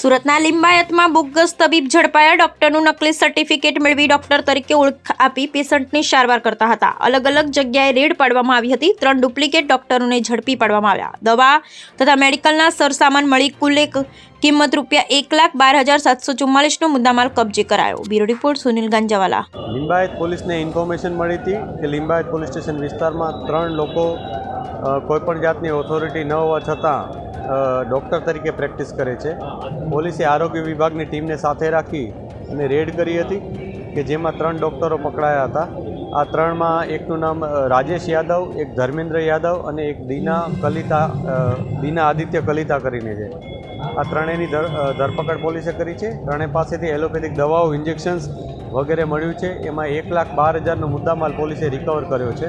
સુરતના લિંબાયતમાં બોગસ તબીબ ઝડપાયા. ડોક્ટરનું નકલી સર્ટિફિકેટ મેળવી ડોક્ટર તરીકે ઓળખ આપી પેશન્ટની સારવાર કરતા હતા. અલગ અલગ જગ્યાએ રેડ પાડવામાં આવી હતી. ત્રણ ડુપ્લિકેટ ડોક્ટરોને ઝડપી પાડવામાં આવ્યા. દવા તથા મેડિકલના સરસામાન મળી કુલ એક કિંમત રૂપિયા એક લાખ બાર હજાર સાતસો ચુમ્માલીસનો મુદ્દામાલ કબજે કરાયો. Bureau report, Sunil Ganjawala. Limbayat પોલીસને ઇન્ફોર્મેશન મળી હતી કે લિંબાયત પોલીસ સ્ટેશન વિસ્તારમાં ત્રણ લોકો કોઈપણ જાતની ઓથોરિટી ન હોવા છતાં ડૉક્ટર તરીકે પ્રેક્ટિસ કરે છે. પોલીસે આરોગ્ય વિભાગની ટીમને સાથે રાખી અને રેડ કરી હતી કે જેમાં ત્રણ ડૉક્ટરો પકડાયા હતા. આ ત્રણમાં એકનું નામ રાજેશ યાદવ, એક ધર્મેન્દ્ર યાદવ અને એક દીના કલિતા દીના આદિત્ય કલિતા કરીને છે. આ ત્રણેયની ધર ધરપકડ પોલીસે કરી છે. ત્રણેય પાસેથી એલોપેથિક દવાઓ, ઇન્જેક્શન્સ વગેરે મળ્યું છે. એમાં એક લાખ બાર હજારનો મુદ્દામાલ પોલીસે રિકવર કર્યો છે.